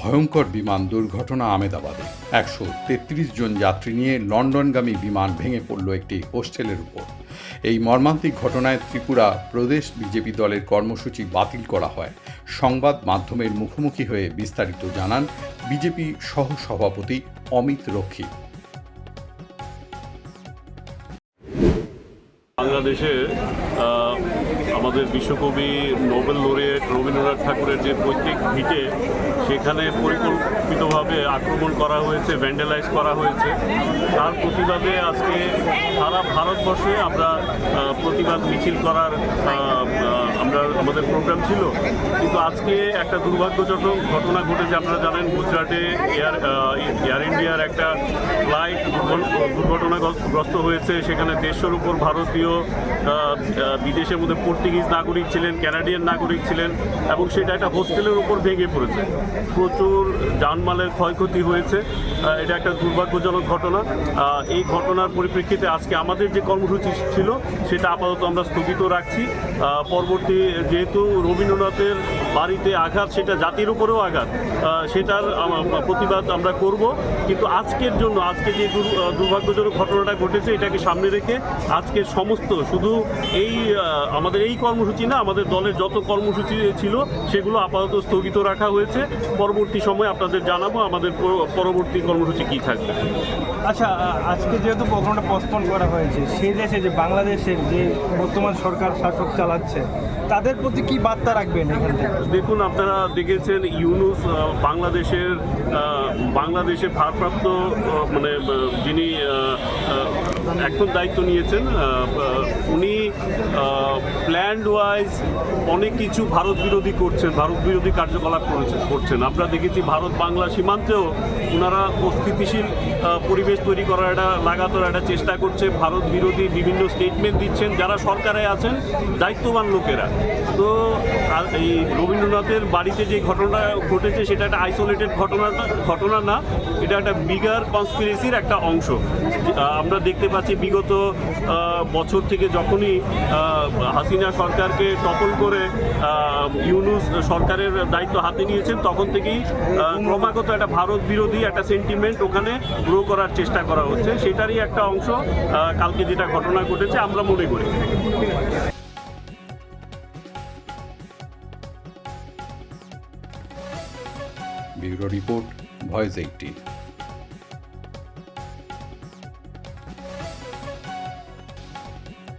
ভয়ঙ্কর বিমান দুর্ঘটনা আমেদাবাদে। একশো তেত্রিশ জন যাত্রী নিয়ে লন্ডনগামী বিমান ভেঙে পড়ল একটি হোস্টেলের উপর। এই মর্মান্তিক ঘটনায় ত্রিপুরা প্রদেশ বিজেপি দলের কর্মসূচি বাতিল করা হয়। সংবাদ মাধ্যমের মুখোমুখি হয়ে বিস্তারিত জানান বিজেপি সহ সভাপতি অমিত রক্ষী। বাংলাদেশে আমাদের বিশ্বকবি, নোবেল লোরিয়েট রবীন্দ্রনাথ ঠাকুরের যে পৈতৃক ভিটে, সেখানে পরিকল্পিতভাবে আক্রমণ করা হয়েছে ভ্যান্ডেলাইজ করা হয়েছে। তার প্রতিবাদে আজকে সারা ভারতবর্ষে আমরা প্রতিবাদ মিছিল করার আমরা, আমাদের প্রোগ্রাম ছিল। কিন্তু আজকে একটা দুর্ভাগ্যজনক ঘটনা ঘটেছে, আপনারা জানেন, গুজরাটে এয়ার এয়ার ইন্ডিয়ার একটা ফ্লাইট দুর্ঘটনাগ্রস্ত হয়েছে। সেখানে দেড়শোর উপর ভারতীয় বিদেশের মধ্যে পর্তুগিজ নাগরিক ছিলেন ক্যানাডিয়ান নাগরিক ছিলেন, এবং সেটা একটা হোস্টেলের উপর ভেঙে পড়েছে। প্রচুর যানমালের ক্ষয়ক্ষতি হয়েছে। এটা একটা দুর্ভাগ্যজনক ঘটনা। এই ঘটনার পরিপ্রেক্ষিতে আজকে আমাদের যে কর্মসূচি ছিল, সেটা আপাতত আমরা স্থগিত রাখছি। পরবর্তী, যেহেতু রবীন্দ্রনাথের বাড়িতে আঘাত, সেটা জাতির উপরেও আঘাত সেটার প্রতিবাদ আমরা করব। কিন্তু আজকের জন্য, আজকে যে দুর- দুর্ভাগ্যজনক ঘটনাটা ঘটেছে, এটাকে সামনে রেখে আজকের সমস্ত, শুধু এই আমাদের এই কর্মসূচি না, আমাদের দলের যত কর্মসূচি ছিল, সেগুলো আপাতত স্থগিত রাখা হয়েছে। পরবর্তী সময় আপনাদের জানাব, আমাদের পরবর্তী কর্মসূচি কী থাকবে। আচ্ছা আজকে যেহেতু প্রোগ্রামটা পোস্টপোন করা হয়েছে, সেই দেশে যে বাংলাদেশের যে বর্তমান সরকার শাসক চালাচ্ছে, তাদের প্রতি কি বার্তা রাখবেন এখান থেকে? দেখুন আপনারা দেখেছেন ইউনুস বাংলাদেশের বাংলাদেশের বাংলাদেশে ভারপ্রাপ্ত মানে যিনি এখন দায়িত্ব নিয়েছেন প্ল্যান্ড ওয়াইজ অনেক কিছু ভারত বিরোধী করছেন, ভারত বিরোধী কার্যকলাপ করেছেন করছেন। আমরা দেখেছি ভারত বাংলা সীমান্তেও ওনারা অস্থিতিশীল পরিবেশ তৈরি করার একটা লাগাতার একটা চেষ্টা করছে। ভারত বিরোধী বিভিন্ন স্টেটমেন্ট দিচ্ছেন। যারা সরকারে আছেন, দায়িত্ববান লোকেরা। তো এই রবীন্দ্রনাথের বাড়িতে যে ঘটনা ঘটেছে, সেটা একটা আইসোলেটেড ঘটনা ঘটনা না। এটা একটা বিগার কনস্পিরেসির একটা অংশ। আমরা দেখতে পাচ্ছি বিগত বছর থেকে যখনই হাসিনা সরকারকে টপল করে ইউনুস সরকারের দায়িত্ব হাতে নিয়েছেন, তখন থেকেই ক্রমাগত একটা ভারত বিরোধী একটা সেন্টিমেন্ট ওখানে গ্রো করার চেষ্টা করা হচ্ছে। সেটারই একটা অংশ কালকে যেটা ঘটনা ঘটেছে, আমরা মনে করি। Bureau report, voice eighteen